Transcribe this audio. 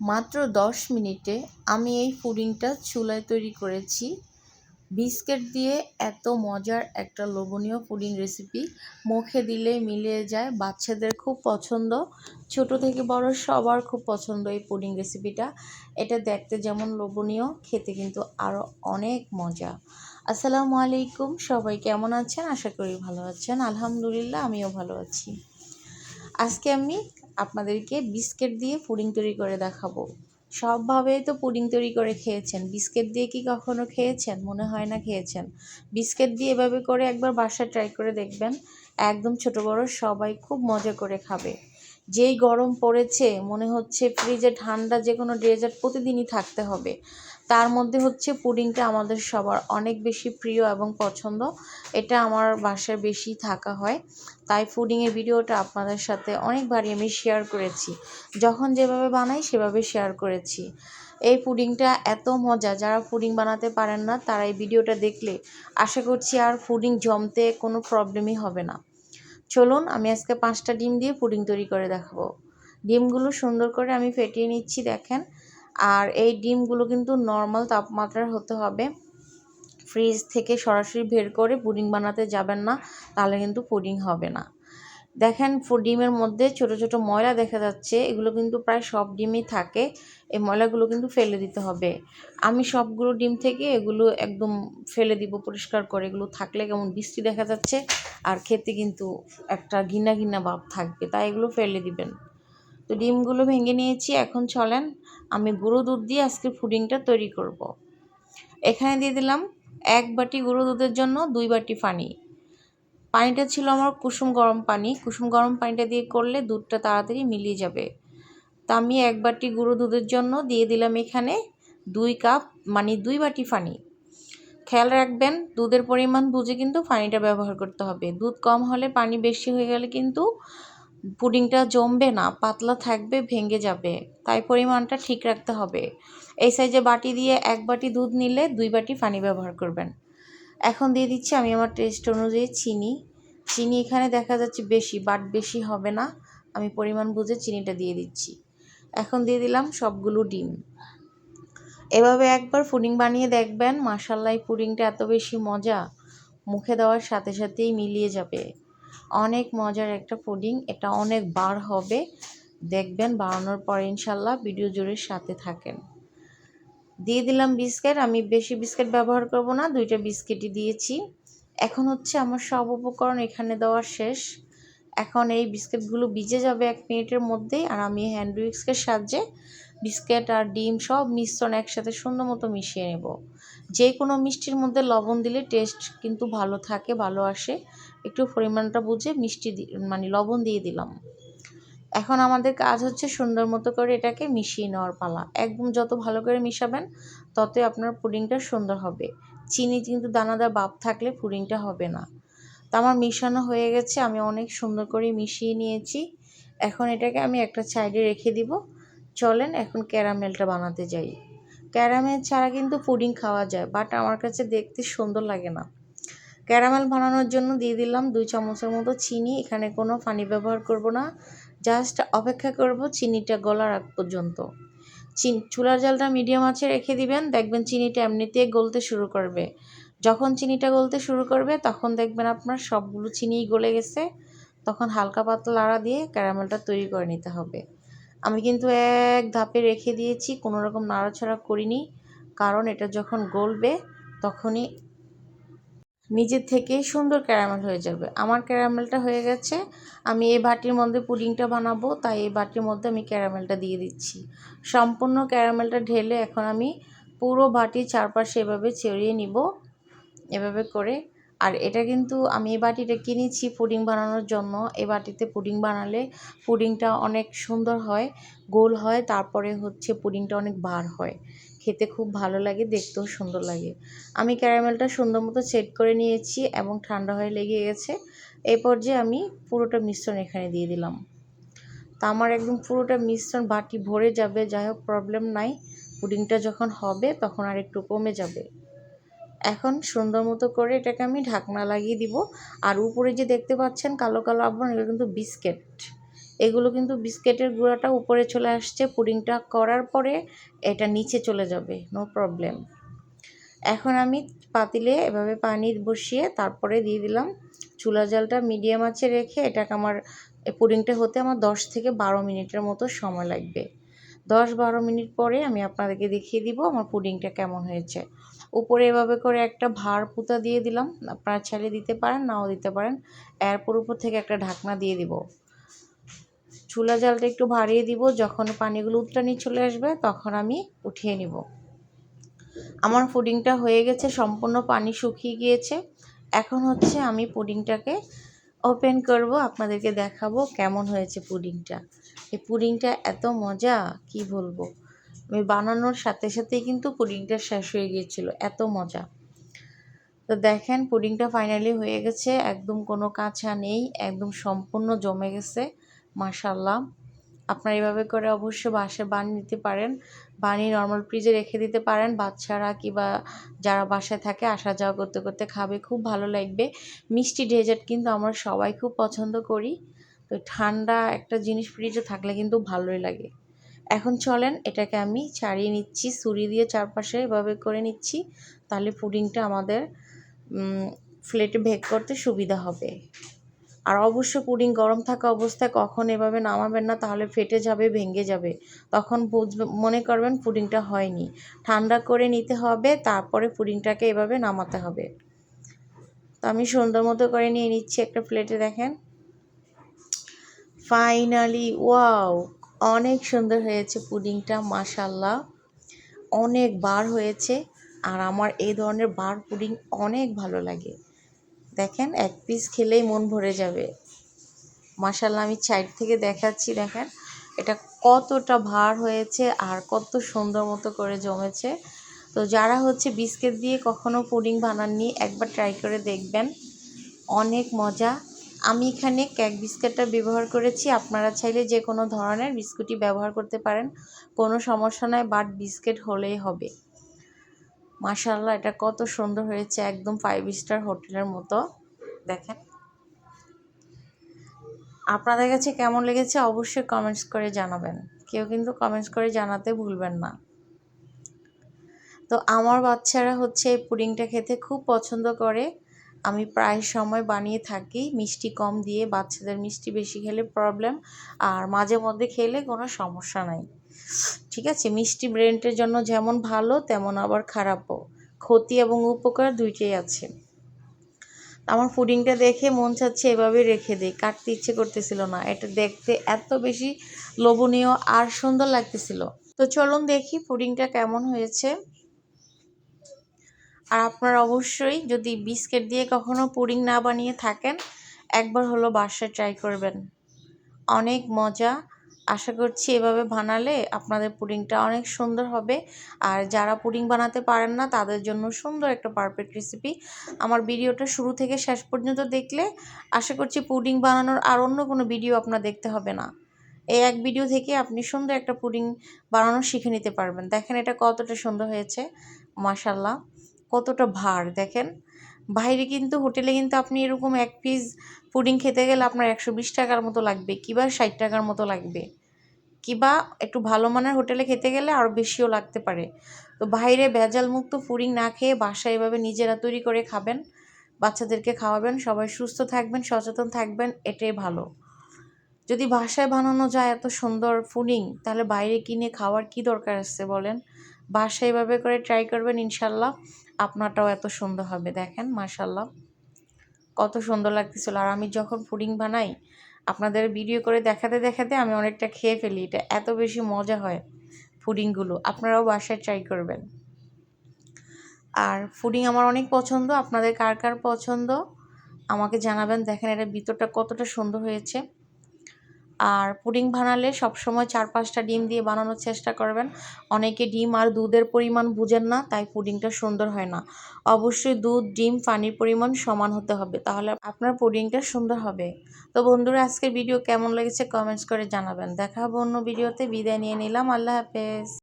মাত্র দশ মিনিটে আমি এই পুডিংটা চুলায় তৈরি করেছি। বিস্কিট দিয়ে এত মজার একটা লোভনীয় পুডিং রেসিপি মুখে দিলে মিলিয়ে যায়, বাচ্চাদের খুব পছন্দ, ছোট থেকে বড় সবার খুব পছন্দ এই পুডিং রেসিপিটা এটা দেখতে যেমন লোভনীয়, খেতে কিন্তু আরও অনেক মজা। আসসালামু আলাইকুম, সবাই কেমন আছেন? আশা করি ভালো আছেন। আলহামদুলিল্লাহ, আমিও ভালো আছি। আজকে আমি আপনাদেরকে বিস্কিট দিয়ে পুডিং তৈরি করে দেখাবো। সবভাবেই তো পুডিং তৈরি করে খেয়েছেন। বিস্কিট দিয়ে কি কখনো খেয়েছেন? মনে হয় না খেয়েছেন। বিস্কিট দিয়ে এভাবে করে একবার বাসায় ট্রাই করে দেখবেন, একদম ছোট বড় সবাই খুব মজা করে খাবে। যেই গরম পড়েছে, মনে হচ্ছে ফ্রিজে ঠান্ডা যে কোনো ডেজার্ট প্রতিদিনই থাকতে হবে। তার মধ্যে হচ্ছে পুডিংটা আমাদের সবার অনেক বেশি প্রিয় এবং পছন্দ। এটা আমার বাসায় বেশি থাকা হয়। তাই পুডিংয়ের ভিডিওটা আপনাদের সাথে অনেকবারই আমি শেয়ার করেছি। যখন যেভাবে বানাই, সেভাবে শেয়ার করেছি। এই পুডিংটা এত মজা, যারা পুডিং বানাতে পারেন না, তারা এই ভিডিওটা দেখলে আশা করছি আর পুডিং জমতে কোনো প্রবলেমই হবে না। চলুন, আমি আজকে পাঁচটা ডিম দিয়ে পুডিং তৈরি করে দেখাবো। ডিমগুলো সুন্দর করে আমি ফেটিয়ে নিচ্ছি, দেখেন। আর এই ডিমগুলো কিন্তু নর্মাল তাপমাত্রার হতে হবে। ফ্রিজ থেকে সরাসরি বের করে পুডিং বানাতে যাবেন না, তাহলে কিন্তু পুডিং হবে না। দেখেন ডিমের মধ্যে ছোট ছোট ময়লা দেখা যাচ্ছে, এগুলো কিন্তু প্রায় সব ডিমই থাকে। এই ময়লাগুলো কিন্তু ফেলে দিতে হবে। আমি সবগুলো ডিম থেকে এগুলো একদম ফেলে দিব পরিষ্কার করে। এগুলো থাকলে কেমন বৃষ্টি দেখা যাচ্ছে, আর খেতে কিন্তু একটা ঘিনা ঘিনা ভাব থাকবে, তাই এগুলো ফেলে দিবেন। তো ডিমগুলো ভেঙে নিয়েছি, এখন চলেন আমি গুঁড়ো দুধ দিয়ে আজকে পুডিংটা তৈরি করব। এখানে দিয়ে দিলাম এক বাটি গুঁড়ো দুধের জন্য দুই বাটি পানি। পানিটা ছিল আমার কুসুম গরম পানি, কুসুম গরম পানিটা দিয়ে করলে দুধটা তাড়াতাড়ি মিলিয়ে যাবে। তা আমি এক বাটি গুঁড়ো দুধের জন্য দিয়ে দিলাম এখানে দুই কাপ মানে দুই বাটি পানি। খেয়াল রাখবেন, দুধের পরিমাণ বুঝে কিন্তু পানিটা ব্যবহার করতে হবে। দুধ কম হলে পানি বেশি হয়ে গেলে কিন্তু পুডিংটা জমবে না, পাতলা থাকবে, ভেঙে যাবে। তাই পরিমাণটা ঠিক রাখতে হবে। এই সাইজে বাটি দিয়ে এক বাটি দুধ নিলে দুই বাটি পানি ব্যবহার করবেন। এখন দিয়ে দিচ্ছি আমি আমার টেস্ট অনুযায়ী চিনি। চিনি এখানে দেখা যাচ্ছে বেশি, বাট বেশি হবে না। আমি পরিমাণ বুঝে চিনিটা দিয়ে দিচ্ছি। এখন দিয়ে দিলাম সবগুলো ডিম। এভাবে একবার পুডিং বানিয়ে দেখবেন মাসাল্লাই পুডিংটা এত বেশি মজা। মুখে দেওয়ার সাথে সাথেই মিলিয়ে যাবে। অনেক মজার একটা পুডিং, এটা অনেক বার হবে। দেখবেন, বানানোর পর ইনশাল্লাহ ভিডিও জুড়ে সাথে থাকেন। দিয়ে দিলাম বিস্কিট, আমি বেশি বিস্কিট ব্যবহার করব না, দুইটা বিস্কিটই দিয়েছি। এখন হচ্ছে আমার সব উপকরণ এখানে দেওয়া শেষ। এখন এই বিস্কিটগুলো ভিজে যাবে এক মিনিটের মধ্যেই, আর আমি হ্যান্ড উইক্সকের সাহায্যে বিস্কিট আর ডিম সব মিশ্রণ একসাথে সুন্দর মতো মিশিয়ে নেব। যে কোনো মিষ্টির মধ্যে লবণ দিলে টেস্ট কিন্তু ভালো থাকে, ভালো আসে। একটু পরিমাণটা বুঝে মিষ্টি মানে লবণ দিয়ে দিলাম। এখন আমাদের কাজ হচ্ছে সুন্দর মতো করে এটাকে মিশিয়ে নেওয়ার পালা। একদম যত ভালো করে মিশাবেন, ততই আপনার পুডিংটা সুন্দর হবে। চিনি কিন্তু দানাদার বাপ থাকলে পুডিংটা হবে না। তো আমার মিশানো হয়ে গেছে, আমি অনেক সুন্দর করে মিশিয়ে নিয়েছি। এখন এটাকে আমি একটা সাইডে রেখে দিব। চলেন এখন ক্যারামেলটা বানাতে যাই। ক্যারামেল ছাড়া কিন্তু পুডিং খাওয়া যায়, বাট আমার কাছে দেখতে সুন্দর লাগে না। ক্যারামেল বানানোর জন্য দিয়ে দিলাম দুই চামচের মতো চিনি। এখানে কোনো পানি ব্যবহার করব না। জাস্ট অপেক্ষা করব চিনিটা গলার আগ পর্যন্ত। চিন চুলার জালটা মিডিয়াম আছে রেখে দিবেন। দেখবেন চিনিটা এমনিতেই গলতে শুরু করবে। যখন চিনিটা গলতে শুরু করবে, তখন দেখবেন আপনার সবগুলো চিনিই গলে গেছে। তখন হালকা পাতলা লাড়া দিয়ে ক্যারামেলটা তৈরি করে নিতে হবে। আমি কিন্তু এক ধাপে রেখে দিয়েছি, কোনো রকম নাড়াছাড়া করিনি। কারণ এটা যখন গলবে, তখনই নিজের থেকেই সুন্দর ক্যারামেল হয়ে যাবে। আমার ক্যারামেলটা হয়ে গেছে। আমি এই বাটির মধ্যে পুডিংটা বানাবো, তাই এই বাটির মধ্যে আমি ক্যারামেলটা দিয়ে দিচ্ছি। সম্পূর্ণ ক্যারামেলটা ঢেলে এখন আমি পুরো বাটির চারপাশে এভাবে ছড়িয়ে নিব, এভাবে করে। আর এটা কিন্তু আমি এই বাটিটা কিনেছি পুডিং বানানোর জন্য। এই বাটিতে পুডিং বানালে পুডিংটা অনেক সুন্দর হয়, গোল হয়, তারপরে হচ্ছে পুডিংটা অনেক বার হয়। খেতে খুব ভালো লাগে, দেখতেও সুন্দর লাগে। আমি ক্যারামেলটা সুন্দর মতো সেট করে নিয়েছি এবং ঠান্ডা হয়ে লেগে গেছে। এই পর্যায়ে আমি পুরোটা মিশ্রণ এখানে দিয়ে দিলাম। তা আমার একদম পুরোটা মিশ্রণ বাটি ভরে যাবে, যাই হোক প্রবলেম নাই। পুডিংটা যখন হবে তখন আর একটু কমে যাবে। এখন সুন্দর মতো করে এটাকে আমি ঢাকনা লাগিয়ে দিব। আর উপরে যে দেখতে পাচ্ছেন কালো কালো আবরণ এগুলো কিন্তু বিস্কিট। এগুলো কিন্তু বিস্কিটের গুঁড়াটা উপরে চলে আসছে, পুডিংটা করার পরে এটা নিচে চলে যাবে নো প্রবলেম এখন আমি পাতিলে এভাবে পানি বসিয়ে তারপরে দিয়ে দিলাম। চুলা জালটা মিডিয়াম আঁচে রেখে এটাকে আমার পুডিংটা হতে আমার দশ থেকে বারো মিনিটের মতো সময় লাগবে। দশ বারো মিনিট পরে আমি আপনাদেরকে দেখিয়ে দিব আমার পুডিংটা কেমন হয়েছে। উপরে এভাবে করে একটা ভার পুঁতা দিয়ে দিলাম, আপনারা ছেলে দিতে পারেন, নাও দিতে পারেন। এরপর উপর থেকে একটা ঢাকনা দিয়ে দিব। চুলা জালটা একটু বাড়িয়ে দিব। যখন পানিগুলো উত্তানি চলে আসবে, তখন আমি উঠিয়ে নিব। আমার পুডিংটা হয়ে গেছে, সম্পূর্ণ পানি শুকিয়ে গিয়েছে। এখন হচ্ছে আমি পুডিংটাকে ওপেন করব, আপনাদেরকে দেখাবো কেমন হয়েছে পুডিংটা। এই পুডিংটা এত মজা, কি বলব? আমি বানানোর সাথে সাথেই কিন্তু পুডিংটা শেষ হয়ে গিয়েছিল, এত মজা। তো দেখেন, পুডিংটা ফাইনালি হয়ে গেছে, একদম কোনো কাঁচা নেই, একদম সম্পূর্ণ জমে গেছে। মাশাল্লাহ আপনারা এভাবে করে অবশ্য বাসায় বানিয়ে নিতে পারেন। বানিয়ে নর্মাল ফ্রিজে রেখে দিতে পারেন। বাচ্চারা কিংবা যারা বাসায় থাকে, আসা যাওয়া করতে করতে খাবে। খুব ভালো লাগবে। মিষ্টি ডেজার্ট কিন্তু আমরা সবাই খুব পছন্দ করি। তো ঠান্ডা একটা জিনিস ফ্রিজে থাকলে কিন্তু ভালোই লাগে। এখন চলেন, এটাকে আমি ছাড়িয়ে নিচ্ছি। ছুরি দিয়ে চারপাশে এভাবে করে নিচ্ছি। তাহলে পুডিংটা আমাদের ফ্লেটে ভেগ করতে সুবিধা হবে। আর অবশ্য পুডিং গরম থাকা অবস্থায় কখন এভাবে নামাবেন না, তাহলে ফেটে যাবে, ভেঙে যাবে। তখন বুঝবে, মনে করবেন পুডিংটা হয়নি। ঠান্ডা করে নিতে হবে, তারপরে পুডিংটাকে এভাবে নামাতে হবে। তো আমি সুন্দর মতো করে নিয়ে নিচ্ছি একটা প্লেটে, দেখেন। ফাইনালি ওয়াও অনেক সুন্দর হয়েছে পুডিংটা মাসাল্লাহ অনেক বার হয়েছে, আর আমার এই ধরনের বার পুডিং অনেক ভালো লাগে। দেখেন, এক পিস খেলেই মন ভরে যাবে। মাসাল্লাহ আমি সাইড থেকে দেখাচ্ছি, দেখেন। এটা কতটা ভার হয়েছে আর কত সুন্দর মতো করে জমেছে। তো যারা হচ্ছে বিস্কিট দিয়ে কখনো পুডিং বানাননি, একবার ট্রাই করে দেখবেন। অনেক মজা। আমি এখানে কেক বিস্কিটটা ব্যবহার করেছি। আপনারা চাইলে যে কোনো ধরনের বিস্কুটই ব্যবহার করতে পারেন। কোনো সমস্যা নয় বাট বিস্কিট হলেই হবে। মাশাল্লাহ এটা কত সুন্দর হয়েছে, একদম ফাইভ স্টার হোটেলের মতো। দেখেন। আপনাদের কাছে কেমন লেগেছে অবশ্যই কমেন্টস করে জানাবেন। কেউ কিন্তু কমেন্টস করে জানাতে ভুলবেন না। তো আমার বাচ্চারা হচ্ছে এই পুডিংটা খেতে খুব পছন্দ করে। আমি প্রায় সময় বানিয়ে থাকি, মিষ্টি কম দিয়ে, বাচ্চাদের মিষ্টি বেশি খেলে প্রবলেম আর মাঝে মধ্যে খেলে কোনো সমস্যা নাই। ঠিক আছে? মিষ্টি ব্রেনটের জন্য যেমন ভালো, তেমন আবার খারাপও। ক্ষতি এবং উপকার দুইটাই আছে। আমার পুডিংটা দেখে মন চাচ্ছে এভাবে রেখে দিই। কাটতে ইচ্ছে করতেছিল না। এটা দেখতে এত বেশি লোভনীয় আর সুন্দর লাগতেছিল। তো চলুন দেখি পুডিংটা কেমন হয়েছে। আর আপনারা অবশ্যই যদি বিস্কিট দিয়ে কখনো পুডিং না বানিয়ে থাকেন, একবার হলো বাসায় ট্রাই করবেন। অনেক মজা আশা করছি এভাবে বানালে আপনাদের পুডিংটা অনেক সুন্দর হবে। আর যারা পুডিং বানাতে পারেন না, তাদের জন্য সুন্দর একটা পারফেক্ট রেসিপি আমার ভিডিওটা শুরু থেকে শেষ পর্যন্ত দেখলে আশা করছি পুডিং বানানোর আর অন্য কোনো ভিডিও আপনার দেখতে হবে না। এই এক ভিডিও থেকে আপনি সুন্দর একটা পুডিং বানানো শিখে নিতে পারবেন। দেখেন এটা কতটা সুন্দর হয়েছে। মাসাল্লাহ কতটা ভার, দেখেন। বাইরে কিন্তু হোটেলে কিন্তু আপনি এরকম এক পিস পুডিং খেতে গেলে আপনার একশো বিশ টাকার মতো লাগবে, কিবা ষাট টাকার মতো লাগবে। কিবা একটু ভালো মানের হোটেলে খেতে গেলে আরও বেশিও লাগতে পারে। তো বাইরে ভেজাল মুক্ত পুডিং না খেয়ে বাসায় এভাবে নিজেরা তৈরি করে খাবেন, বাচ্চাদেরকে খাওয়াবেন, সবাই সুস্থ থাকবেন, সচেতন থাকবেন, এটাই ভালো। যদি বাসায় বানানো যায় এত সুন্দর পুডিং তাহলে বাইরে কিনে খাওয়ার কি দরকার আছে বলেন? বাসায় এভাবে করে ট্রাই করবেন, ইনশাল্লাহ আপনারটাও এত সুন্দর হবে। দেখেন, মাশাল্লাহ, কত সুন্দর লাগতেছিল। আর আমি যখন পুডিং বানাই, আপনাদের ভিডিও করে দেখাতে দেখাতে আমি অনেকটা খেয়ে ফেলি। এটা এত বেশি মজা হয় পুডিংগুলো। আপনারাও বাসায় ট্রাই করবেন। আর ফুডিং আমার অনেক পছন্দ। আপনাদের কার কার পছন্দ? আমাকে জানাবেন। দেখেন, এটা ভিতরটা কতটা সুন্দর হয়েছে। আর পুডিং বানালে সবসময় চার পাঁচটা ডিম দিয়ে বানানোর চেষ্টা করবেন। অনেকে ডিম আর দুধের পরিমাণ বুঝেন না, তাই পুডিংটা সুন্দর হয় না। অবশ্যই দুধ, ডিম, পানির পরিমাণ সমান হতে হবে, তাহলে আপনার পুডিংটা সুন্দর হবে। তো বন্ধুরা, আজকের ভিডিও কেমন লেগেছে কমেন্টস করে জানাবেন। দেখা হবে অন্য ভিডিওতে। বিদায় নিয়ে নিলাম। আল্লাহ হাফেজ।